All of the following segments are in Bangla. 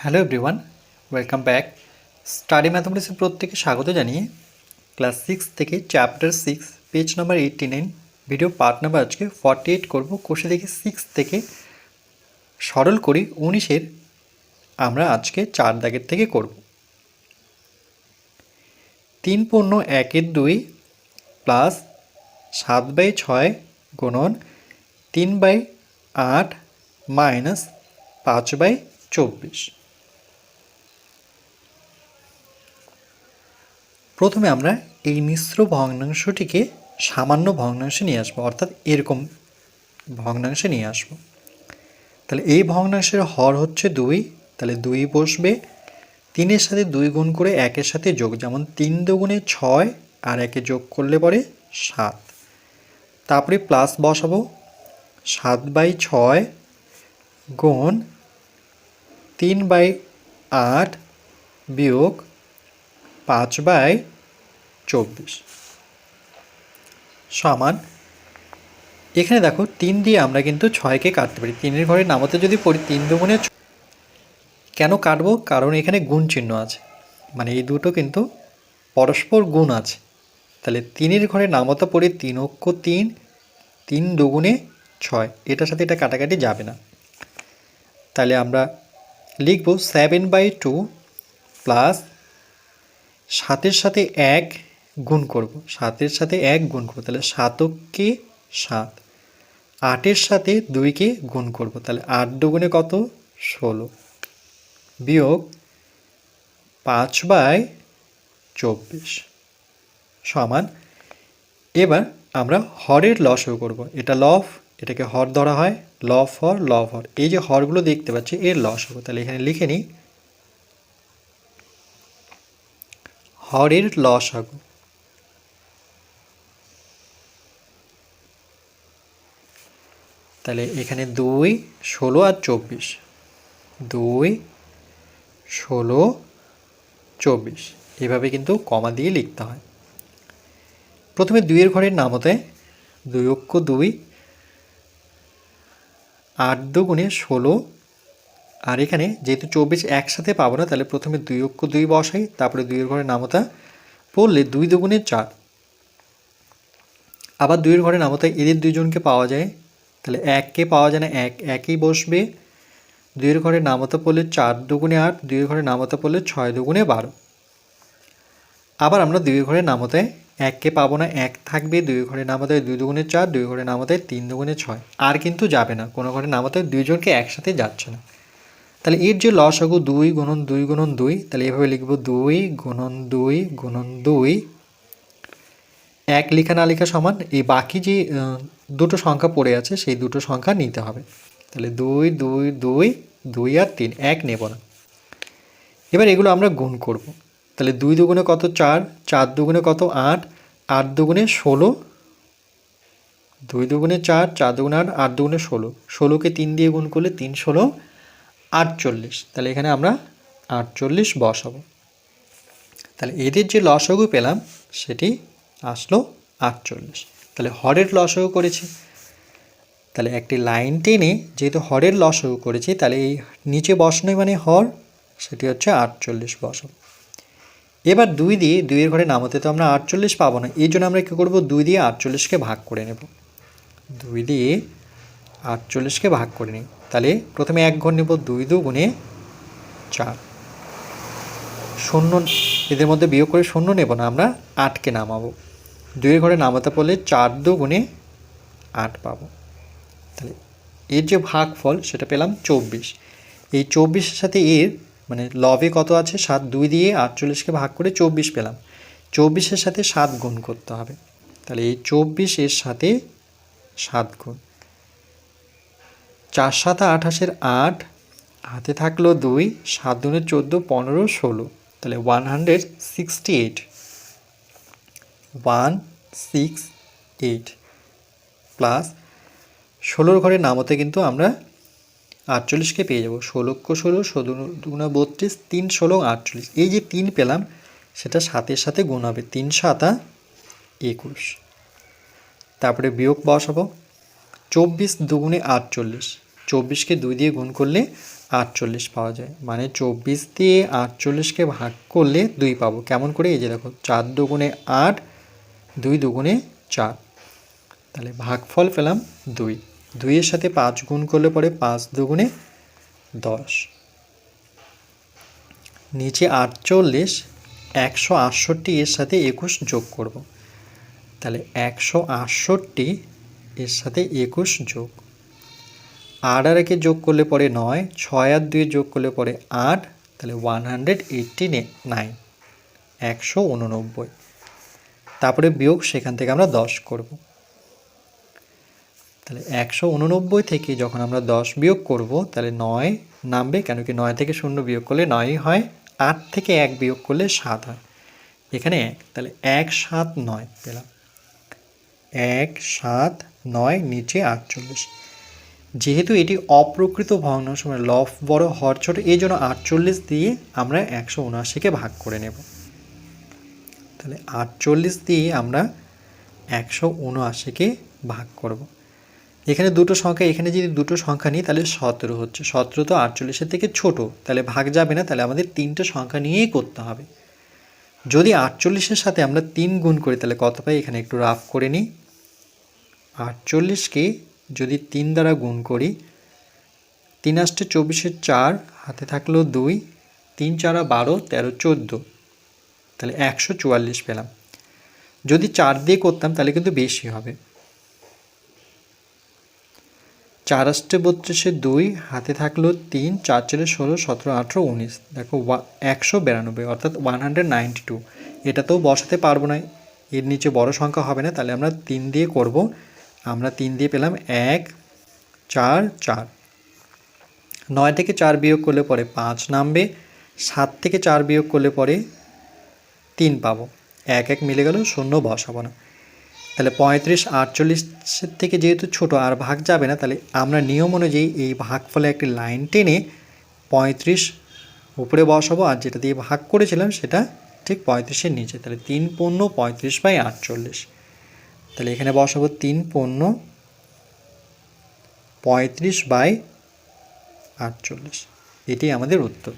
Hello everyone welcome back study ম্যাথমেটিক্সের প্রত্যেকে স্বাগত জানিয়ে ক্লাস সিক্স থেকে chapter six page number eighty nine video part number আজকে ফর্টি এইট করব কোষে দেখে সিক্স থেকে সরল করি, উনিশের আমরা আজকে চার দাগের থেকে করব। তিন পূর্ণ একের দুই প্লাস সাত বাই ছয় গুণন তিন বাই আট মাইনাস পাঁচ বাই চব্বিশ। প্রথমে আমরা এই মিশ্র ভগ্নাংশটিকে সামান্য ভগ্নাংশে নিয়ে আসব, অর্থাৎ এরকম ভগ্নাংশে নিয়ে আসব। তাহলে এই ভগ্নাংশের হর হচ্ছে দুই, তাহলে দুই বসবে। তিনের সাথে দুই গুণ করে একের সাথে যোগ, যেমন তিন দুগুণে ছয় আর একে যোগ করলে পরে সাত। তারপরে প্লাস বসাবো, সাত বাই ছয় গুণ তিন বাই আট বিয়োগ পাঁচ বাই চব্বিশ। সমান, এখানে দেখো তিন দিয়ে আমরা কিন্তু ছয়কে কাটতে পারি। তিনের ঘরে নামাতে যদি পড়ি তিন দুগুণে কেন কাটবো? কারণ এখানে গুণ চিহ্ন আছে। মানে এই দুটো কিন্তু পরস্পর গুণ আছে। তাহলে তিনের ঘরে নামতা পড়ে তিন অক্ষ তিন তিন দুগুণে ছয়। এটার সাথে এটা কাটাকাটি যাবে না। তাহলে আমরা লিখব সেভেন বাই টু প্লাস সাতের সাথে এক গুণ করব। সাতের সাথে এক গুণ করব। তাহলে সাতককে সাত। আটের সাথে দুইকে গুণ করব। তাহলে আট দুগুণে কত? ষোলো। বিয়োগ পাঁচ বাই চব্বিশ। সমান। এবার আমরা হরের লসও করব। এটা লফ এটাকে হর ধরা হয়। লফ হর লফ হর। এই যে হরগুলো দেখতে পাচ্ছি, এর লস হবে তাহলে এখানে লিখে নিই। হরের লস আগু তাহলে এখানে দুই, ষোলো আর চব্বিশ। দুই, ষোলো, চব্বিশ। এভাবে কিন্তু কমা দিয়ে লিখতে হয়। প্রথমে দুইয়ের ঘরের নাম হতে দুই অক্ষ দুই, আট দুগুণে ষোলো আর এখানে যেহেতু চব্বিশ একসাথে পাবো না, তাহলে প্রথমে দুই অক্ষ দুই বসাই, তারপরে দুইয়ের ঘরে নামতা পড়লে দুই দুগুণে চার। আবার দুইয়ের ঘরে নামতা এদের দুইজনকে পাওয়া যায়, তাহলে এককে পাওয়া যায় না, এক একই বসবে। দুইয়ের ঘরে নামতা পড়লে চার দুগুণে আট, দুইয়ের ঘরে নামতা পড়লে ছয় দুগুণে বারো। আবার আমরা দুই ঘরে নামতে এককে পাবো না, এক থাকবে দুই ঘরে নামাতে দুই দুগুণে চার দুই ঘরে নামাতে তিন দুগুণে ছয়। আর কিন্তু যাবে না, কোনো ঘরে নামাতে দুইজনকে একসাথে যাচ্ছে না। তাহলে এর যে লসাগু দুই গুণন দুই গুণন দুই, তাহলে এভাবে লিখব দুই গুণন দুই গুণন দুই। এক লেখা না লেখা সমান, এই বাকি যে দুটো সংখ্যা পড়ে আছে, সেই দুটো সংখ্যা নিতে হবে। তাহলে দুই দুই দুই দুই আর তিন, এক নেব না। এবার এগুলো আমরা গুণ করব। তাহলে দুই দুগুণে কত চার চার দুগুণে কত আট আট দুগুণে ষোলো, দুই দুগুণে চার চার দুগুণে আট আট দুগুণে ষোলো। ষোলোকে তিন দিয়ে গুণ করলে তিন ষোলো আটচল্লিশ। তাহলে এখানে আমরা আটচল্লিশ বসাবো। তাহলে এদের যে লসগু পেলাম, সেটি আসলো আটচল্লিশ। তাহলে হরের লসগু করেছি। তাহলে একটি লাইন টেনে যেহেতু হরের লসগু করেছি, তাহলে এই নিচে বসানোই মানে হর, সেটি হচ্ছে আটচল্লিশ বসাবো। এবার দুই দিয়ে দুইয়ের ঘরে নামাতে তো আমরা আটচল্লিশ পাবো না, এই জন্য আমরা কী করব? দুই দিয়ে আটচল্লিশকে ভাগ করে নেব। দুই দিয়ে আটচল্লিশকে ভাগ করে নিই। তাহলে প্রথমে এক ঘর নেব দুই দু গুণে চার। শূন্য, এদের মধ্যে বিয়োগ করে শূন্য নেব না, আমরা আটকে নামাবো। দুইয়ের ঘরে নামাতে পড়লে চার দু গুণে আট পাবো। তাহলে এর যে ভাগফল সেটা পেলাম চব্বিশ। এই চব্বিশের সাথে এর মানে লবে কত আছে? সাত দুই দিয়ে আটচল্লিশকে ভাগ করে চব্বিশ পেলাম। চব্বিশের সাথে সাত গুণ করতে হবে। তাহলে এই চব্বিশ এর সাথে সাত গুণ। চার সাত আঠাশের আট, হাতে থাকল দুই, সাত দুনে চোদ্দ, পনেরো, ষোলো। তাহলে one hundred sixty eight one six eight plus ষোলোর ঘরে নামতে কিন্তু আমরা আটচল্লিশকে পেয়ে যাব। ষোলোক্ষ ষোলো ষোলো দুগুণা বত্রিশ, তিন, ষোলো, আটচল্লিশ। এই যে তিন পেলাম, সেটা সাতের সাথে গুণ হবে। তিন সাতা একুশ। তারপরে বিয়োগ বসাবো চব্বিশ দুগুণে আটচল্লিশ। চব্বিশকে দুই দিয়ে গুণ করলে আটচল্লিশ পাওয়া যায়। মানে চব্বিশ দিয়ে আটচল্লিশকে ভাগ করলে দুই পাবো। কেমন করে? এই যে দেখো, চার দুগুণে আট, দুই দুগুণে চার। তাহলে ভাগফল পেলাম দুই। দুইয়ের সাথে পাঁচ গুণ করলে পরে পাঁচ দুগুণে দশ। নিচে আটচল্লিশ, একশো আটষট্টি এর সাথে একুশ যোগ করব। তাহলে একশো আটষট্টি এর সাথে একুশ যোগ। আট আর একে যোগ করলে পরে নয়, ছয় আর দুয়ে যোগ করলে পরে আট, তাহলে ওয়ান হান্ড্রেড এইটটি নাইন একশো উননব্বই। তারপরে বিয়োগ সেখান থেকে আমরা দশ করব। তাহলে একশো উননব্বই থেকে যখন আমরা দশ বিয়োগ করব, তাহলে নয় নামবে, কেন কি নয় থেকে শূন্য বিয়োগ করলে নয়ই হয়, আট থেকে এক বিয়োগ করলে সাত হয়। এখানে এক, তাহলে এক সাত নয় পেলাম। এক সাত নয়, নিচে আটচল্লিশ। যেহেতু এটি অপ্রকৃত ভগ্নাংশ মানে লফ বড় হর ছোট, এই জন্য আটচল্লিশ দিয়ে আমরা একশো উনআশিকে ভাগ করে নেব। তাহলে আটচল্লিশ দিয়ে আমরা একশো উনআশিকে ভাগ করব। এখানে দুটো সংখ্যা, এখানে যদি দুটো সংখ্যা নিই, তাহলে সতেরো হচ্ছে। সতেরো তো আটচল্লিশের থেকে ছোট, তাহলে ভাগ যাবে না, তাহলে আমাদের তিনটে সংখ্যা নিয়েই করতে হবে। যদি আটচল্লিশের সাথে আমরা তিন গুণ করি, তাহলে কত পাই? এখানে একটু রাফ করে নিই। আটচল্লিশকে যদি তিন দ্বারা গুণ করি, তিন আষ্টে চব্বিশের চার, হাতে থাকল দুই, তিন চারা বারো, তেরো, চোদ্দ। তাহলে একশো চুয়াল্লিশ পেলাম। যদি চার দিয়ে করতাম, তাহলে কিন্তু বেশি হবে। চার আষ্টে বত্রিশে দুই, হাতে থাকল তিন, চার চারে ষোলো, সতেরো, আঠেরো, উনিশ। দেখো একশো বিরানব্বই, অর্থাৎ ওয়ান হান্ড্রেড নাইনটি টু এটাতেও বসাতে পারব না। এর নিচে বড় সংখ্যা হবে না, তাহলে আমরা তিন দিয়ে করব। আমরা তিন দিয়ে পেলাম এক, চার চার। নয় থেকে চার বিয়োগ করলে পরে পাঁচ নামবে, সাত থেকে চার বিয়োগ করলে পরে তিন পাবো। এক এক মিলে গেল, শূন্য বসাবো না। তাহলে পঁয়ত্রিশ আটচল্লিশের থেকে যেহেতু ছোট আর ভাগ যাবে না, তাহলে আমরা নিয়ম অনুযায়ী এই ভাগফলে একটি লাইন টেনে পঁয়ত্রিশ উপরে বসাবো, আর যেটা দিয়ে ভাগ করেছিলাম সেটা ঠিক পঁয়ত্রিশের নিচে। তাহলে তিন পণ্য পঁয়ত্রিশ বাই আটচল্লিশ। তাহলে এখানে বসাবো তিন পণ্য পঁয়ত্রিশ বাই আটচল্লিশ। এটি আমাদের উত্তর।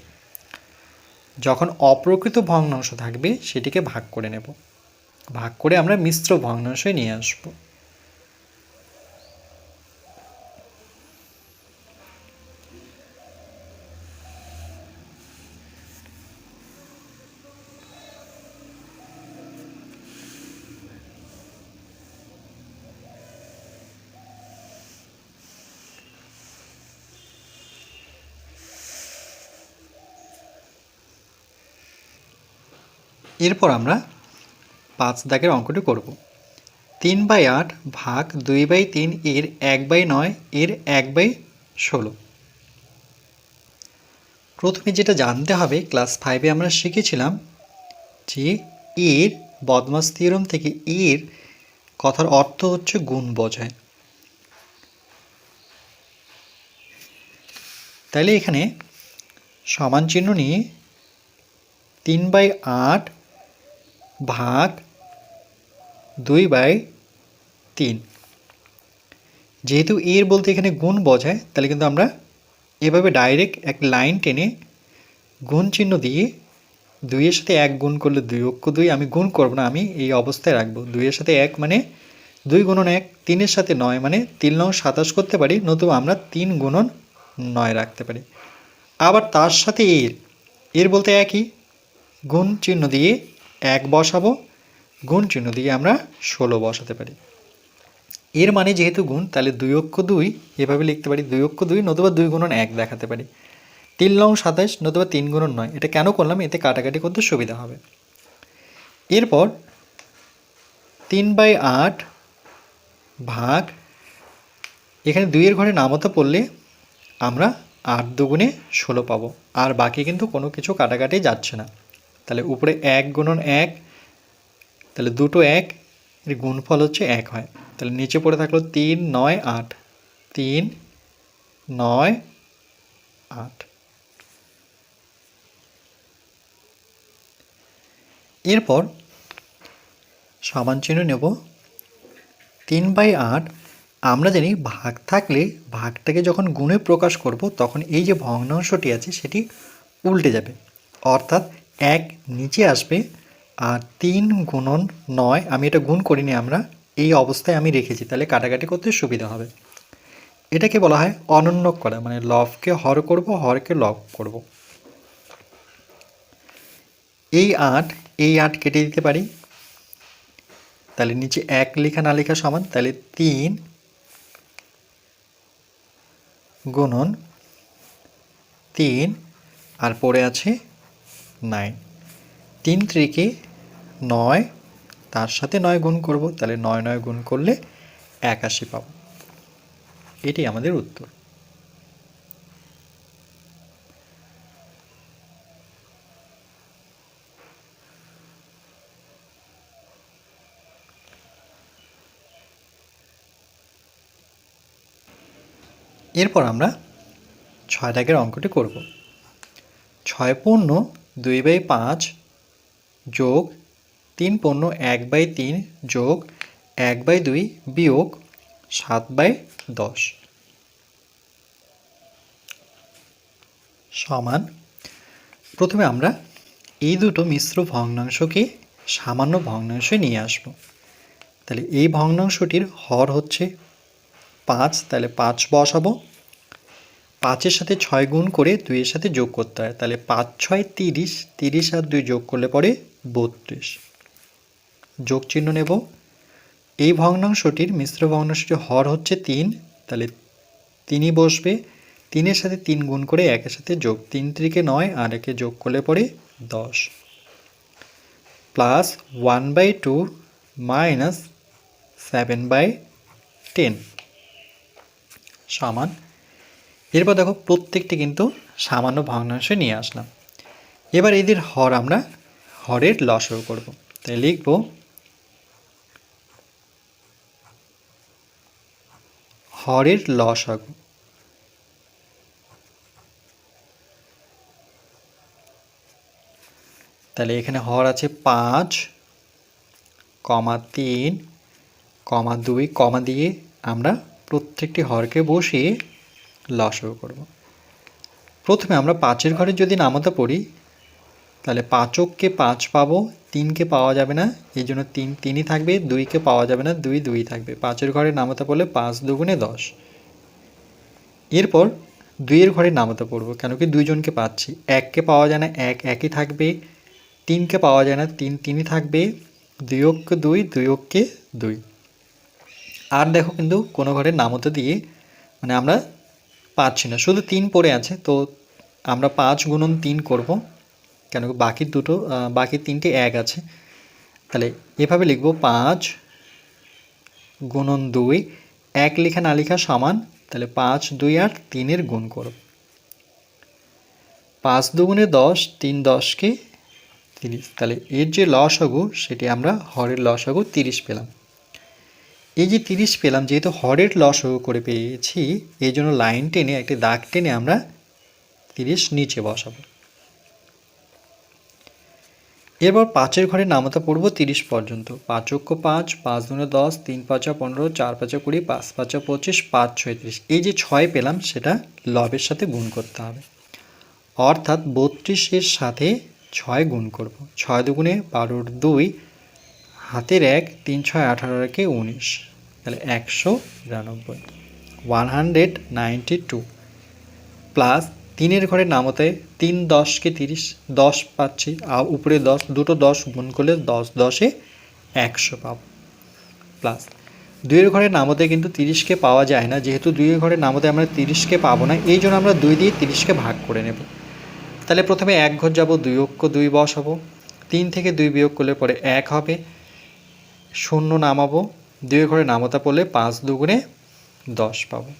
যখন অপ্রকৃত ভগ্নাংশ থাকবে, সেটিকে ভাগ করে নেব। ভাগ করে আমরা মিশ্র ভগ্নাংশে নিয়ে আসব। এরপর আমরা পাঁচ দাগের অঙ্কটি করব। তিন বাই আট ভাগ দুই বাই তিন এর এক বাই নয়, এর এক বাই ষোলো। প্রথমে যেটা জানতে হবে, ক্লাস ফাইভে আমরা শিখেছিলাম যে এর বদমাস থিওরম থেকে এর কথার অর্থ হচ্ছে গুণ বোঝায়। তাহলে এখানে সমান চিহ্ন নিয়ে তিন বাই আট ভাগ দুই বাই তিন। যেহেতু এর বলতে এখানে গুণ বোঝায়, তাহলে কিন্তু আমরা এভাবে ডাইরেক্ট এক লাইন টেনে গুণ চিহ্ন দিয়ে দুইয়ের সাথে এক গুণ করলে দুই অক্ষ দুই, আমি গুণ করব না, আমি এই অবস্থায় রাখব। দুইয়ের সাথে এক মানে দুই গুণন এক, তিনের সাথে নয় মানে তিন নং সাতাশ করতে পারি, নতুবা আমরা তিন গুণন নয় রাখতে পারি। আবার তার সাথে এর এর বলতে একই, গুণ চিহ্ন দিয়ে এক বসাবো, গুণ চিহ্ন দিয়ে আমরা ষোলো বসাতে পারি। এর মানে যেহেতু গুণ, তাহলে দুই অক্ষ দুই, এভাবে লিখতে পারি, দুই অক্ষ দুই নতুবা দুই গুণন এক দেখাতে পারি। তিন লং সাতাশ নতুবা তিন গুণন নয়, এটা কেন করলাম? এতে কাটাকাটি করতে সুবিধা হবে। এরপর তিন বাই আট ভাগ, এখানে দুইয়ের ঘরে নামতা পড়লে আমরা আট দুগুণে ষোলো পাবো। আর বাকি কিন্তু কোনো কিছু কাটাকাটি যাচ্ছে না। তাহলে উপরে এক গুণন এক, তাহলে দুটো এক, এর গুণফল হচ্ছে এক হয়। তাহলে নিচে পড়ে থাকল তিন, নয়, আট। তিন, নয়, আট। এরপর সমান চিহ্ন নেব। তিন বাই আট, আমরা জানি ভাগ থাকলে ভাগটাকে যখন গুণে প্রকাশ করব, তখন এই যে ভগ্নাংশটি আছে, সেটি উল্টে যাবে। অর্থাৎ এক নিচে আসবে আর তিন গুণন নয়, আমি এটা গুণ করিনি আমরা, এই অবস্থায় আমি রেখেছি, তাহলে কাটাকাটি করতে সুবিধা হবে। এটাকে বলা হয় অনন্য করা মানে লবকে হর করব, হরকে লব করব। এই আট এই আট কেটে দিতে পারি। তাহলে নিচে এক লেখা না লেখা সমান, তাহলে তিন গুণন তিন, আর পড়ে আছে নাইন। তিন ত্রিকে নয়, তার সাথে নয় গুণ করব, তাহলে নয় নয় গুণ করলে একাশি পাব। এটি আমাদের উত্তর। এরপর আমরা ছয় দাগের অঙ্কটি করব। ছয় পূর্ণ দুই বাই পাঁচ যোগ তিন পণ্য এক বাই তিন যোগ এক বাই দুই বিয়োগ সাত বাই দশ। সমান। প্রথমে আমরা এই দুটো মিশ্র ভগ্নাংশকে সামান্য ভগ্নাংশে নিয়ে আসব। তাহলে এই ভগ্নাংশটির হর হচ্ছে পাঁচ, তাহলে পাঁচ বসাবো। পাঁচের সাথে ছয় গুণ করে দুইয়ের সাথে যোগ করতে হয়। তাহলে পাঁচ, ছয়, তিরিশ তিরিশ আর দুই যোগ করলে পরে বত্রিশ। যোগ চিহ্ন নেব। এই ভগ্নাংশটির মিশ্র ভগ্নাংশটির হর হচ্ছে তিন। তাহলে তিনই বসবে। তিনের সাথে তিন গুণ করে একের সাথে যোগ। তিন ত্রিকে নয় আর একে যোগ করলে পরে দশ। Plus one by two minus seven by ten. সমান এরপর দেখো প্রত্যেকটি কিন্তু সামান্য ভগ্নাংশে নিয়ে আসলাম। এবার এদের হর আমরা হরের লসও করব। তাই লিখব হরের লসাগু তাহলে এখানে হর আছে পাঁচ, কমা তিন, কমা দুই, কমা দিয়ে আমরা প্রত্যেকটি হরকে বসিয়ে লসও করব। প্রথমে আমরা পাঁচের ঘরে যদি নামতা পড়ি, তাহলে পাঁচককে পাঁচ পাবো, তিনকে পাওয়া যাবে না, এই জন্য তিন, তিনই থাকবে, দুইকে পাওয়া যাবে না, দুই দুই থাকবে। পাঁচের ঘরে নামতা পড়লে পাঁচ দুগুণে দশ। এরপর দুইয়ের ঘরে নামতা পড়ব, কেন কি দুইজনকে পাচ্ছি। এককে পাওয়া যায় না, এক একই থাকবে, তিনকে পাওয়া যায় না, তিন, তিনই থাকবে দুই অক্ষে দুই দুই অক্ষে দুই। আর দেখো কিন্তু কোনো ঘরে নামতা দিয়ে মানে আমরা পাচ্ছি না। শুধু তিন পড়ে আছে, তো আমরা পাঁচ গুণন তিন করব। কেন বাকি দুটো বাকি তিনটে এক আছে। তাহলে এভাবে লিখব পাঁচ গুণন দুই, এক লেখা না লেখা সমান, তাহলে পাঁচ, দুই আর তিনের গুণ করব। পাঁচ দুগুণে দশ, তিন দশকে তিরিশ। তাহলে এর যে লসাগু, সেটি আমরা হরের লসাগু তিরিশ পেলাম। এই যে তিরিশ পেলাম, যেহেতু হরের লস করে পেয়েছি, এই জন্য লাইন টেনে, একটি দাগ টেনে আমরা তিরিশ নিচে বসাবো। এরপর পাঁচের ঘরে নামতা পড়ব তিরিশ পর্যন্ত। পাঁচ অক্ষ পাঁচ পাঁচ দুনে দশ, তিন পাঁচা পনেরো, চার পাঁচা কুড়ি, পাঁচ পাঁচা পঁচিশ, পাঁচ ছয় তিরিশ। এই যে ছয় পেলাম, সেটা লবের সাথে গুণ করতে হবে। অর্থাৎ বত্রিশের সাথে ছয় গুণ করব। ছয় দুগুণে বারোর দুই হাতের এক তিন ছয় আঠারো একে উনিশ, তাহলে একশো বিরানব্বই one hundred ninety two, plus তিনের ঘরে নামতে তিন দশকে তিরিশ, দশ পাচ্ছি, আর উপরে দশ, দুটো দশ গুণ করলে দশ দশে একশো পাব, প্লাস দুইয়ের ঘরে নামতে কিন্তু তিরিশকে পাওয়া যায় না, যেহেতু দুইয়ের ঘরে নামতে আমরা তিরিশকে পাবো না, এই জন্য আমরা দুই দিয়ে তিরিশকে ভাগ করে নেব। তাহলে প্রথমে এক ঘর যাব, দুই অক্ষ দুই বসাবো, তিন থেকে দুই বিয়োগ করলে পরে এক হবে শূন্য নামাবো, দুই ঘরে নামতা পড়লে পাঁচ দুগুণে দশ পাবো।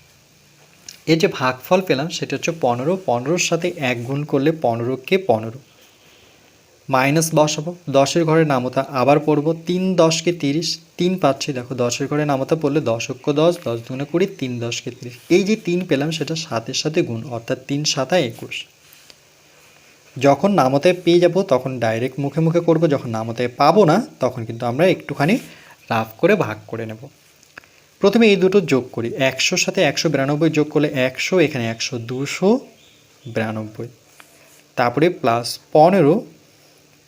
এই যে ভাগফল পেলাম, সেটা হচ্ছে পনেরো, পনেরোর সাথে এক গুণ করলে পনেরোকে পনেরো। মাইনাস বসাবো দশের ঘরে নামতা আবার পড়ব, তিন দশকে তিরিশ, তিন পাচ্ছি, দেখো দশের ঘরে নামতা পড়লে দশক্ষ দশ দশ দুগুণে কুড়ি, তিন দশকে তিরিশ। এই যে তিন পেলাম, সেটা সাতের সাথে গুণ, অর্থাৎ তিন সাতা একুশ। যখন নামতায় পেয়ে যাব, তখন ডাইরেক্ট মুখে মুখে করব, যখন নামতায় পাবো না, তখন কিন্তু আমরা একটুখানি রাফ করে ভাগ করে নেব। প্রথমে এই দুটো যোগ করি। একশোর সাথে একশো বিরানব্বই যোগ করলে একশো, এখানে একশো দুশো বিরানব্বই। তারপরে প্লাস পনেরো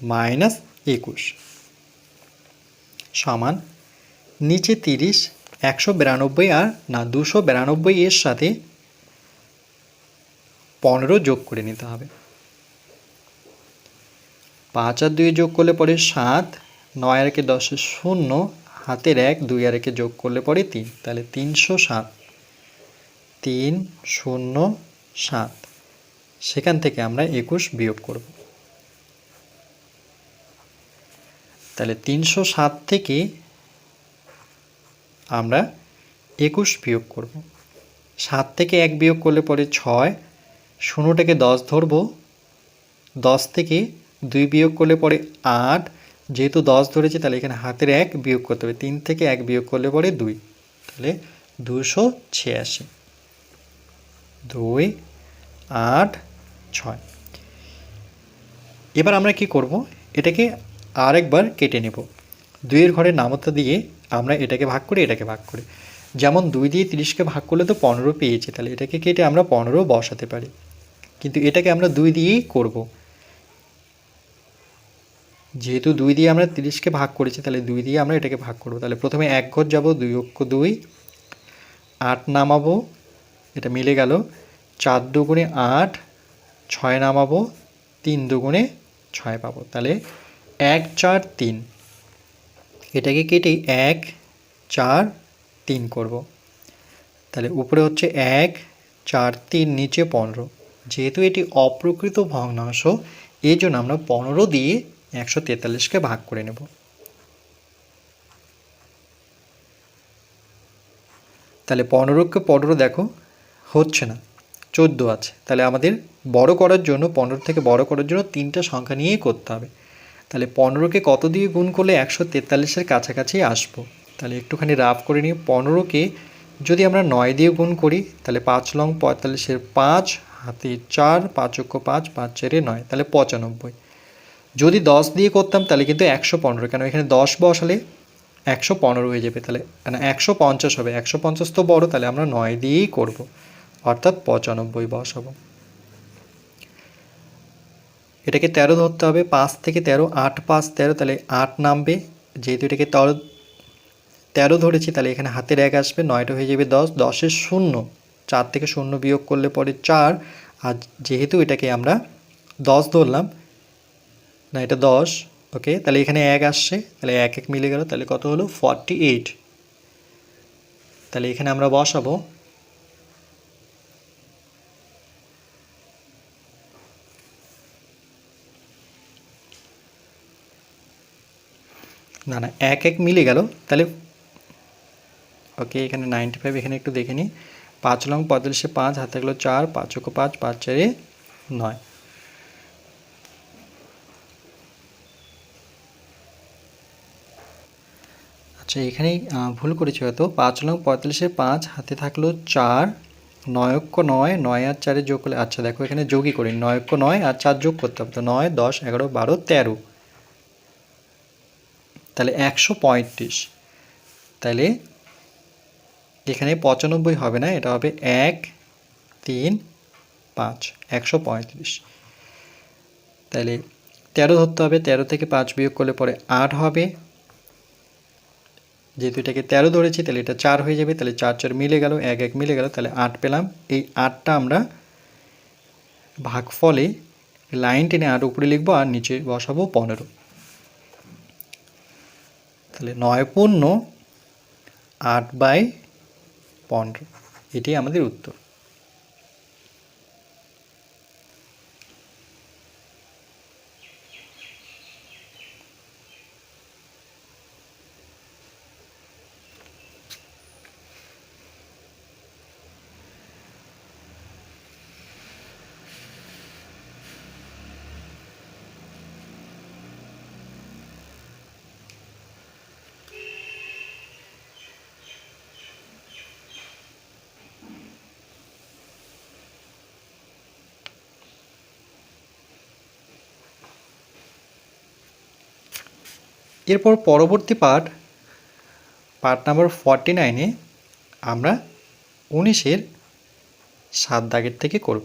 মাইনাস একুশ। সমান নিচে তিরিশ, একশো বিরানব্বই আর না, দুশো বিরানব্বই এর সাথে পনেরো যোগ করে নিতে হবে। পাঁচ আর দুই যোগ করলে পরে সাত, নয় আর একে দশে শূন্য, হাতের এক, দুই আর একে যোগ করলে পরে তিন, তাহলে তিনশো সাত। তিন, শূন্য, সাত। সেখান থেকে আমরা একুশ বিয়োগ করব। তাহলে তিনশো সাত থেকে আমরা একুশ বিয়োগ করব। সাত থেকে এক বিয়োগ করলে পরে ছয় শূন্যটাকে দশ ধরবো। দশ থেকে দুই বিয়োগ করলে পরে আট। যেহেতু দশ ধরেছে, তাহলে এখানে হাতের এক বিয়োগ করতে হবে। তিন থেকে এক বিয়োগ করলে পরে দুই। তাহলে দুশো ছিয়াশি। দুই, আট, ছয়। এবার আমরা কি করব? এটাকে আরেকবার কেটে নেব। দুইয়ের ঘরের নামতা দিয়ে আমরা এটাকে ভাগ করি, এটাকে ভাগ করি। যেমন দুই দিয়ে তিরিশকে ভাগ করলে তো পনেরো পেয়েছি। তাহলে এটাকে কেটে আমরা পনেরো বসাতে পারি। কিন্তু এটাকে আমরা দুই দিয়েই করব। যেহেতু দুই দিয়ে আমরা তিরিশকে ভাগ করেছি, তাহলে দুই দিয়ে আমরা এটাকে ভাগ করব। তাহলে প্রথমে এক ঘর যাব, দুই অক্ষ দুই, আট নামাবো, এটা মিলে গেল চার দুগুণে আট, ছয় নামাবো, তিন দুগুণে ছয় পাবো। তাহলে এক, চার, তিন, এটাকে কেটে এক, চার, তিন করব। তাহলে উপরে হচ্ছে এক, চার, তিন, নিচে পনেরো। যেহেতু এটি অপ্রকৃত ভগ্নাংশ এই জন্য আমরা পনেরো দিয়ে একশো তেতাল্লিশকে ভাগ করে নেব। তাহলে পনেরোকে পনেরো দেখো, হচ্ছে না, চোদ্দ আছে। তাহলে আমাদের বড় করার জন্য, পনেরো থেকে বড় করার জন্য তিনটা সংখ্যা নিয়েই করতে হবে। তাহলে পনেরোকে কত দিয়ে গুণ করলে একশো তেতাল্লিশের কাছাকাছি আসব? তাহলে একটুখানি রাফ করে নিই পনেরোকে যদি আমরা নয় দিয়ে গুণ করি, তাহলে পাঁচ লং পঁয়তাল্লিশের পাঁচ, হাতে চার, পাঁচ অক্ষ পাঁচ পাঁচ চারে নয়, তাহলে পঁচানব্বই। যদি দশ দিয়ে করতাম, তাহলে কিন্তু একশো পনেরো। কেন? এখানে দশ বসালে একশো পনেরো হয়ে যাবে তাহলে। মানে একশো পঞ্চাশ হবে। একশো পঞ্চাশ তো বড়, তাহলে আমরা নয় দিয়েই করব। অর্থাৎ পঁচানব্বই বসাবো। এটাকে তেরো ধরতে হবে। পাঁচ থেকে তেরো, আট, পাঁচ, তেরো, তাহলে আট নামবে। যেহেতু এটাকে তেরো তেরো ধরেছি, তাহলে এখানে হাতের এক আসবে, নয়টা হয়ে যাবে দশ। দশের শূন্য। চার থেকে শূন্য বিয়োগ করলে পরে চার। আর যেহেতু এটাকে আমরা দশ ধরলাম না, এটা দশ ওকে তাহলে এখানে এক আসছে, তাহলে এক এক মিলে গেল, তাহলে কত হলো? ফর্টি এইট তাহলে এখানে আমরা বসাবো। না না, এক এক মিলে গেল, তাহলে ওকে এখানে নাইনটি ফাইভ এখানে একটু দেখে নিই। পাঁচ লং পঁয়তাল্লিশে পাঁচ, হাতে গেলো চার, পাঁচ ওকে পাঁচ পাঁচ চারে নয়। আচ্ছা এখানেই ভুল করেছি হয়তো। পাঁচ লং পঁয়তাল্লিশে পাঁচ, হাতে থাকল চার নয়ক্য নয় নয় আর চারে যোগ করলে আচ্ছা দেখো এখানে যোগই করি নয়ক্য নয় আর চার যোগ করতে হবে তো। নয়, দশ, এগারো, বারো, তেরো। তাহলে একশো পঁয়ত্রিশ। তাহলে এখানে পঁচানব্বই হবে না, এটা হবে এক, তিন, পাঁচ, একশো পঁয়ত্রিশ। তাহলে তেরো ধরতে হবে। তেরো থেকে পাঁচ বিয়োগ করলে পরে আট হবে। যেহেতু এটাকে তেরো ধরেছি, তাহলে এটা চার হয়ে যাবে, তাহলে চার চার মিলে গেল, এক এক মিলে গেল, তাহলে আট পেলাম। এই আটটা আমরা ভাগ ফলে লাইন টেনে আট উপরে লিখব আর নিচে বসাবো পনেরো। তাহলে নয় পূর্ণ আট বাই পনেরো এটি আমাদের উত্তর। এরপর পরবর্তী পার্ট পার্ট নাম্বার ফর্টি নাইনে আমরা উনিশের সাত দাগের থেকে করব।